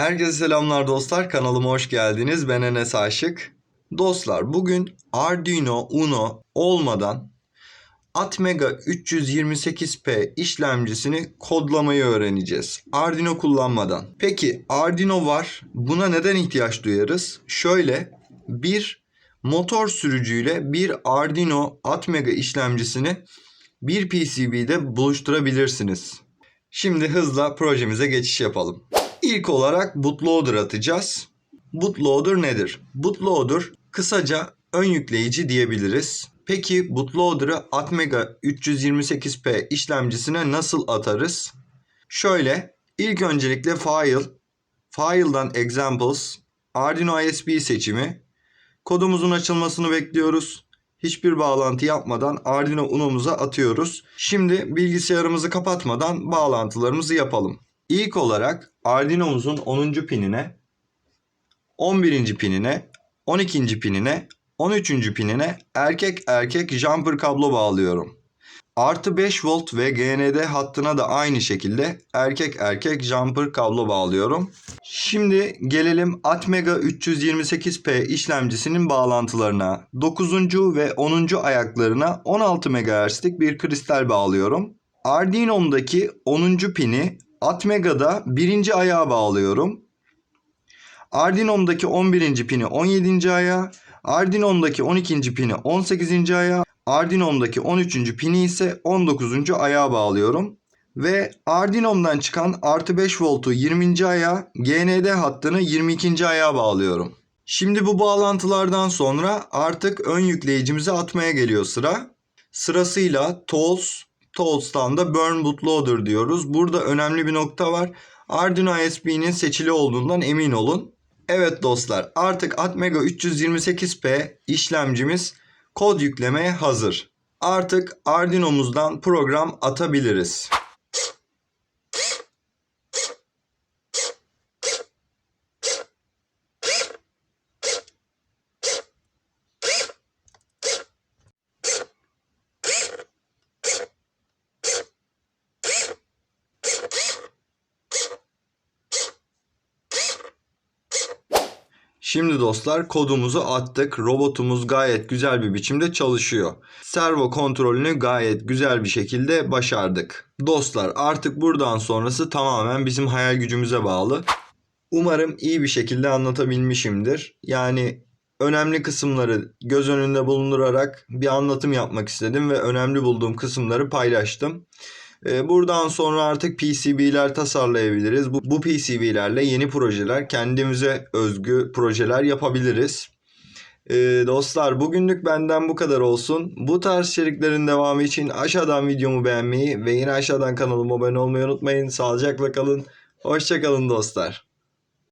Herkese selamlar dostlar. Kanalıma hoş geldiniz. Ben Enes Aşık. Dostlar bugün Arduino Uno olmadan Atmega 328P işlemcisini kodlamayı öğreneceğiz. Arduino kullanmadan. Peki Arduino var. Buna neden ihtiyaç duyarız? Şöyle bir motor sürücüyle bir Arduino Atmega işlemcisini bir PCB'de buluşturabilirsiniz. Şimdi hızla projemize geçiş yapalım. İlk olarak bootloader atacağız. Bootloader nedir? Bootloader kısaca ön yükleyici diyebiliriz. Peki bootloader'ı Atmega 328P işlemcisine nasıl atarız? Şöyle ilk öncelikle file, file'dan examples, Arduino ISP seçimi, kodumuzun açılmasını bekliyoruz. Hiçbir bağlantı yapmadan Arduino Uno'muza atıyoruz. Şimdi bilgisayarımızı kapatmadan bağlantılarımızı yapalım. İlk olarak Arduino'muzun 10. pinine, 11. pinine, 12. pinine, 13. pinine erkek erkek jumper kablo bağlıyorum. Artı 5 volt ve GND hattına da aynı şekilde erkek erkek jumper kablo bağlıyorum. Şimdi gelelim Atmega 328P işlemcisinin bağlantılarına. 9. ve 10. ayaklarına 16 MHz'lik bir kristal bağlıyorum. Arduino'mdaki 10. pini Atmega'da birinci ayağa bağlıyorum. Arduino'mdaki 11. pini 17. ayağa, Arduino'mdaki 12. pini 18. ayağa, Arduino'mdaki 13. pini ise 19. ayağa bağlıyorum. Ve Arduino'mdan çıkan artı 5 voltu 20. ayağa, GND hattını 22. ayağa bağlıyorum. Şimdi bu bağlantılardan sonra artık ön yükleyicimize atmaya geliyor sıra. Sırasıyla Tools, Tools'tan da Burn Bootloader diyoruz. Burada önemli bir nokta var. Arduino ISP'nin seçili olduğundan emin olun. Evet dostlar artık Atmega 328P işlemcimiz kod yüklemeye hazır. Artık Arduino'muzdan program atabiliriz. Şimdi dostlar kodumuzu attık. Robotumuz gayet güzel bir biçimde çalışıyor. Servo kontrolünü gayet güzel bir şekilde başardık. Dostlar artık buradan sonrası tamamen bizim hayal gücümüze bağlı. Umarım iyi bir şekilde anlatabilmişimdir. Yani önemli kısımları göz önünde bulundurarak bir anlatım yapmak istedim ve önemli bulduğum kısımları paylaştım. Ee, Buradan sonra artık PCB'ler tasarlayabiliriz. Bu, bu PCB'lerle yeni projeler, kendimize özgü projeler yapabiliriz. Ee, dostlar bugünlük benden bu kadar olsun. Bu tarz içeriklerin devamı için aşağıdan videomu beğenmeyi ve yine aşağıdan kanalıma abone olmayı unutmayın. Sağlıcakla kalın. Hoşçakalın dostlar.